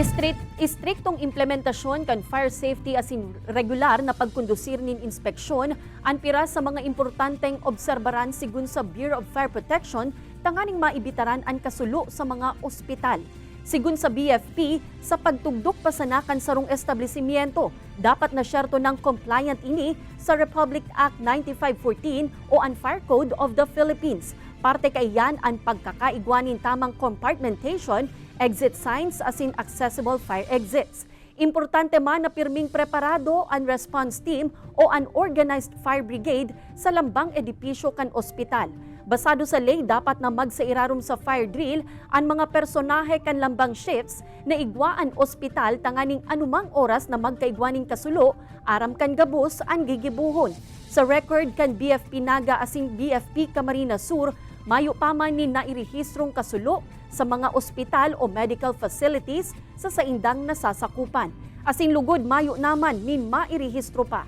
Strict, istriktong implementasyon kan fire safety as in regular na pagkondusir nin inspeksyon ang pira sa mga importanteng obserbaran sigun sa Bureau of Fire Protection tanganing maibitaran ang kasulo sa mga ospital. Sigun sa BFP, sa pagtugdok pasanakan sa rong establishmento, dapat na syerto ng compliant ini sa Republic Act 9514 o ang Fire Code of the Philippines. Parte kay yan ang pagkakaigwanin tamang compartmentation, exit signs as in accessible fire exits. Importante man na pirming preparado ang response team o an organized fire brigade sa lambang edipisyo kan ospital. Basado sa lay, dapat na magsairarom sa fire drill ang mga personahe kan lambang shifts na igwaan ospital tanganing anumang oras na magkaigwaning kasulo, aram kan gabos ang gigibuhon. Sa record kan BFP Naga asing BFP Camarines Sur, mayo pa man ni nairehistrong kasulo sa mga ospital o medical facilities sa saindang nasasakupan. Asing lugod mayo naman nin mairehistro pa.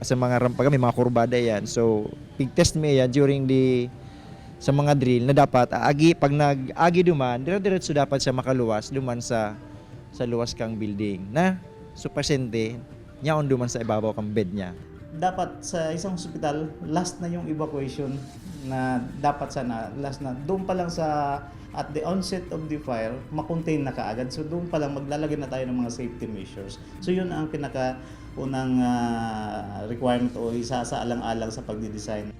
sa mga rampa may mga kurbada yan. So, pig-test mo yan during the sa mga drill na dapat agi pag nag-agi duman, dire-diretso dapat siya makaluwas duman sa sa luwas kang building na so pasyente niya on duman sa ibabaw kang bed niya. Dapat sa isang hospital, last na yung evacuation na dapat sana, last na. Doon pa lang sa, at the onset of the fire, makontain na kaagad. So doon pa lang maglalagay na tayo ng mga safety measures. So yun ang pinaka unang ah, requirement o isa sa alang-alang sa pagdi-design.